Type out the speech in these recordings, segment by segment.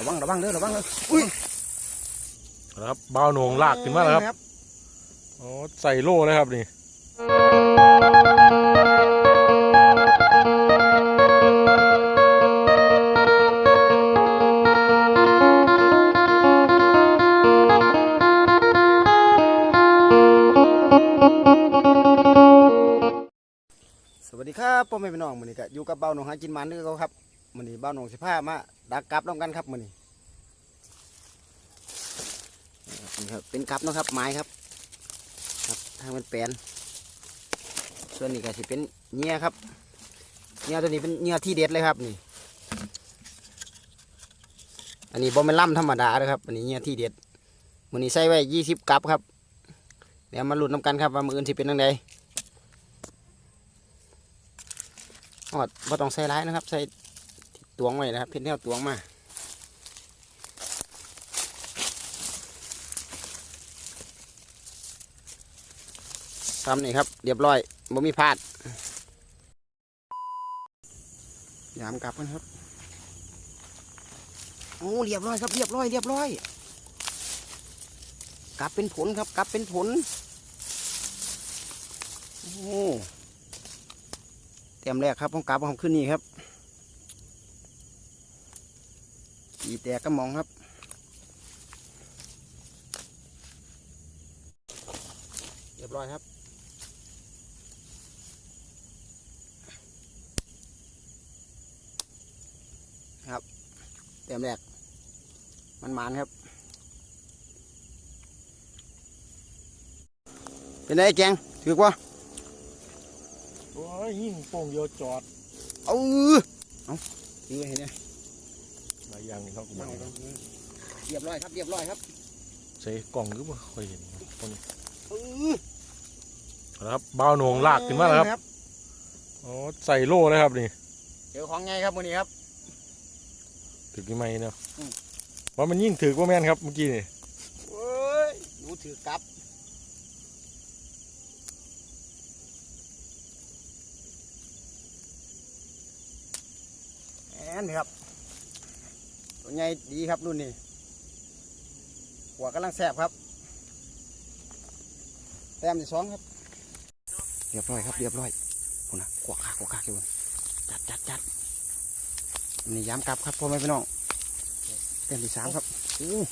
ระวังระวังเด้อระวังเด้ออุ้ยนะครับบ้าวโหนงลากขึ้นมาแล้วครับอ๋อใส่โล่เลยครับนี่สวัสดีครับพ่อแม่พี่น้องมื้อนี้ก็อยู่กับเบ้าหนองหากินหมันคือเขาครับ มือนี้บ้านหนองสิพามาดักกลับน้ำกันครับมือนี้นี่ครับเป็นกลับนะครับไม้ครับ ครับทางเป็นแปลนส่วนนี้ก็สิเป็นเงี้ยครับเงี้ยตัวนี้เป็นเงี้ยที่เด็ดเลยครับนี่ อันนี้บ่เป็นล่ำธรรมดาเลยครับอันนี้เงี้ยที่เด็ดมือนี้ใส่ไว้ยี่สิบกลับครับเดี๋ยวมาลุ้นน้ำกันครับว่ามืออื่นสิเป็นยังไงออดบ่ต้องใส่ร้ายนะครับ ใส่ ตวงไว้นะครับเพี้ยนแนวตวงมาทำนี่ครับ เรียบร้อยบ่มีพลาดยามกลับกันครับโอ้เรียบร้อยครับเรียบร้อยเรียบร้อย กลับเป็นผลครับ กลับเป็นผลโอ้เต็มแรกครับผมกลับผมขึ้นนี่ครับ ขี่แตกก็มองครับ เรียบร้อยครับครับเต็มแรกมันมานครับ เป็นไงแกงถือกว่าโอ้ยยิ่งโป่งเดียวจอด เอาเอาถือไว้เห็นไหมหลายอย่างนี่เขาก็บอกเรียบร้อยครับเรียบร้อยครับใส่กล่องหรือเปล่าค่อยเห็นคนนี้เออนะครับบ้าวโหนงลากขึ้นมาแล้วครับอ๋อใส่โล่เลยครับนี่เจอของไงครับวันนี้ครับถึกกี่ไม้เนาะอืมว่ามันยิ่งถือว่าแม่นครับเมื่อกี้นี่เอ้ยหนูถือกลับแอนนี่ครับตัว ใหญ่ดีครับรุ่นนี้หัวกำลังแสบครับ แต้มที่สองครับ เรียบร้อยครับ เรียบร้อยคุณนะขวาขาขวาขาเกี่ยวจัดจัดจัดนี่ย้ำกลับครับพ่อแม่พี่น้องแต้มที่สามครับอู้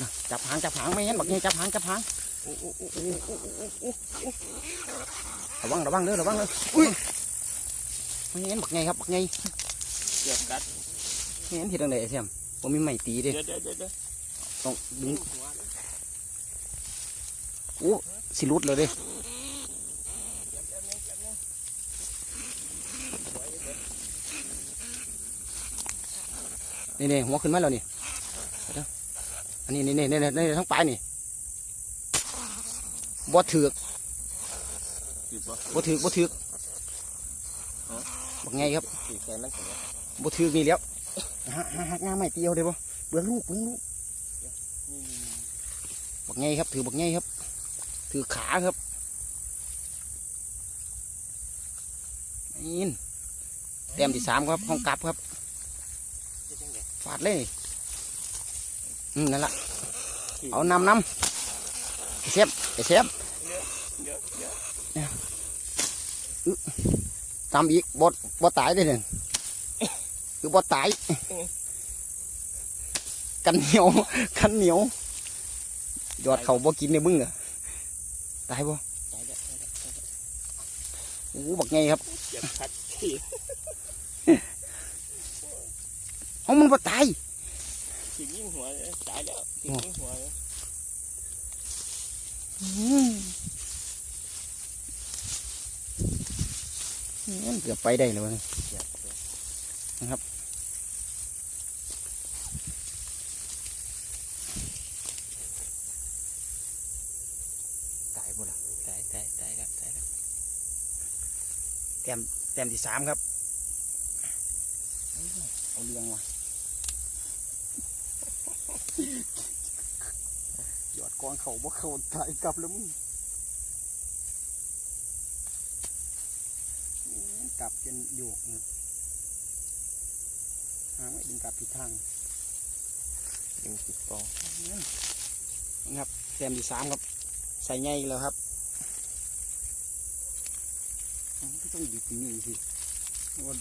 นะจับหางจับหางไม่เห็นบักไงจับหางจับหางระวังระวังเด้อระวังเด้ออุ้ยไม่เห็นบักไงครับบักไงเกือบกัดไม่เห็นที่ตรงไหนเสียม ผมมีไม้ตีเด้เดี๋ยวเดี๋ยวเดี๋ยวเดี๋ยวต้องดึงโอ้สิรุดเลยเด้นี่นี่หัวขึ้นมาแล้วนี่เดี๋ยวอันนี้นี่นี่นี่นี่ทั้งปลายนี่บ่ถือกติดปะบ่ถือกบ่ถือกบักไงครับติดแค่นั้นก่อนนะบ่ถือกนี่แล้ว หักหักงาไม่เตียวเด้บ่เบื้องลูกเบื้องลูกบักไงครับ ถือบักไงครับ ถือขาครับนี่แต้มที่สามครับห้องกลับครับฟาดเลยอืมนั่นละเอานำนำเสียบเสียบตามอีกบดบดตายได้เลย คือบดตายกันเหนียวกันเหนียวยอดเขาบ่กินในมึงอะตายบ่ตายแล้วตายแล้วตายแล้วโอ้บักไงครับเจ็บคัดที่เฮามันบ่ตายถึงยิ่งหัวเลยตายแล้วถึงยิ่งหัวเลยอืมงั้นเกือบไปได้เลยวะเนี่ยเจ็บเลยนะครับ ตายบ่ล่ะ ตายตายตายแล้วตายแล้ว แต้มแต้มที่สามครับเอาเรื่องว่ะหยอดกองเขาบ่เขาตายกลับแล้วมึงกลับเป็นโยกนะหาไม่ดึงกลับผิดทางกินติดปองนะครับแต้มที่สามครับ ใส่ใหญ่อีกแล้วครับ ต้องหยุดตรงนี้สิเพราะว่า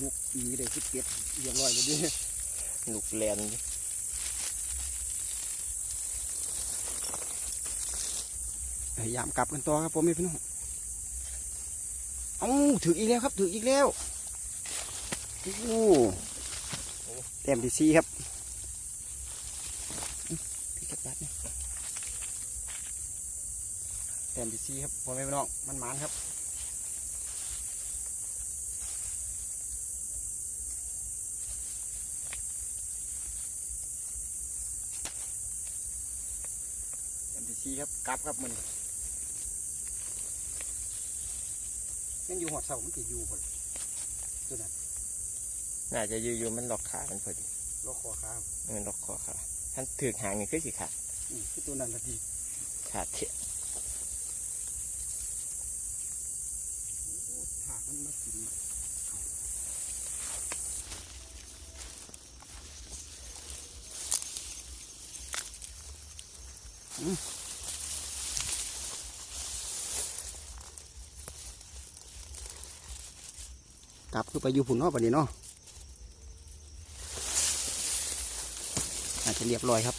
ลูกมีได้คิดเก็บเรียบร้อยเลยดิลูกแลนพยายามกลับกันต่อครับผมไม่พี่น้องเอ้าถืออีกแล้วครับถืออีกแล้วโอ้แต้มที่สี่ครับอื้อพี่กระปัดนี่แต้มที่สี่ครับพ่อแม่พี่น้องมันหมานครับ ที่สี่ครับกลับครับมันมันอยู่หัวเสามันจะอยู่พอดีตัวนั้นน่าจะอยู่ๆมันล็อกขามันพอดีล็อกคอขาครับมันล็อกคอขาท่านถือหางนี่คือสิขาดอืมคือตัวนั้นละดีขาดเถอะถากมันมากินอืม กลับคือไปอยู่ผุนเนาะปะนี้เนาะอาจจะเรียบร้อยครับ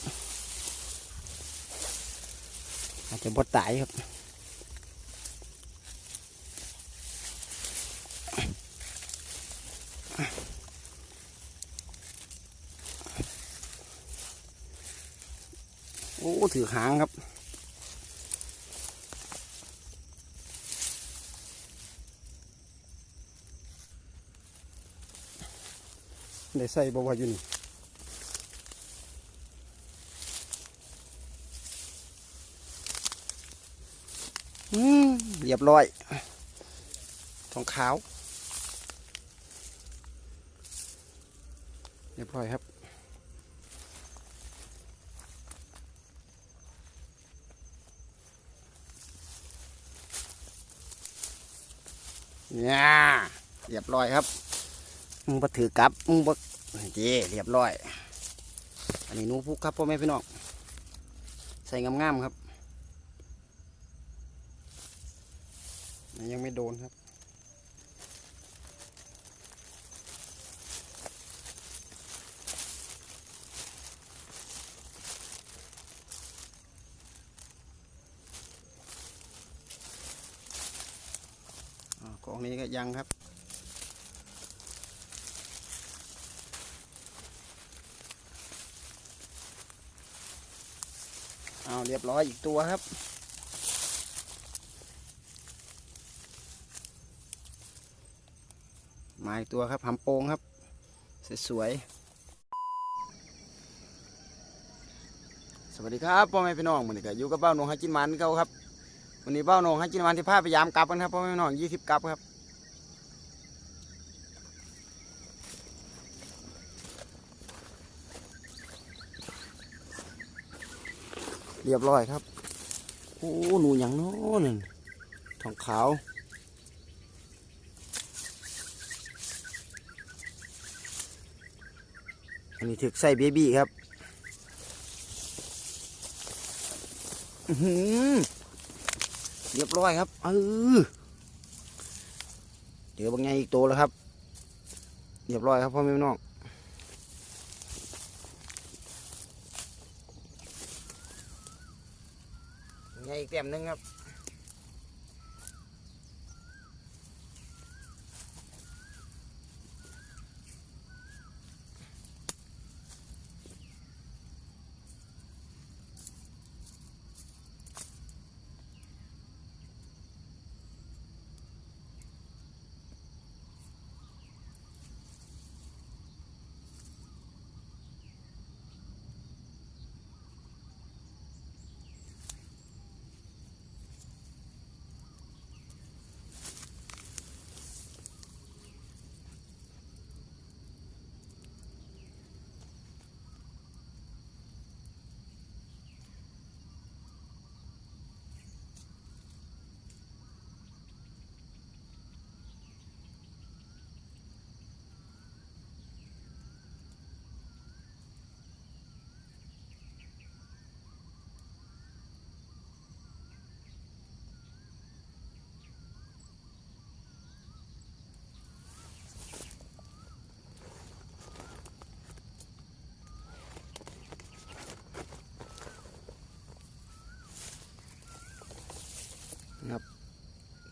อาจจะบดตายครับโอ้ถือหางครับ ได้ใส่บวาอยู่นี่เรียบร้อย ทองขาว เรียบร้อยครับเนี่ยเรียบร้อยครับ มึงมาถือกลับมึงบ่เจเรียบร้อย อันนี้นูพุกครับพ่อแม่พี่น้องใส่งามๆครับ ยังไม่โดนครับกองนี้ก็ยังครับ เอาเรียบร้อยอีกตัวครับ มาอีกตัวครับหำโปงครับ สวยๆสวัสดีครับพ่อแม่พี่น้องวันนี้ก็อยู่กับเบ้าหนงฮัจินมันเก่าครับวันนี้เบ้าหนงฮัจินมันที่พาพยายามกลับกันครับพ่อแม่พี่น้องยี่สิบกลับครับ เรียบร้อยครับ โอ้หนูอย่างโน้นนทองขาวอันนี้ถึกใส่เบบี้ครับเรียบร้อยครับเออเดี๋ยวบางไงอีกตัวแล้วครับ เรียบร้อยครับพ่อแม่พี่น้อง ไงอีกเต็มหนึงครับ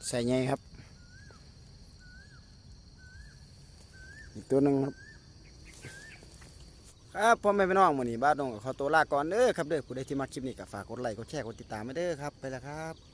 ใส่ไงครับ อีกตัวหนึ่งครับ ครับพ่อแม่พี่น้องมื้อนี้บ้านนงขอตัวลาก่อนเด้อครับเด้อผู้ใดที่มาคลิปนี้ก็ฝากกดไลค์กดแชร์กดติดตามไว้เด้อครับไปแล้วครับ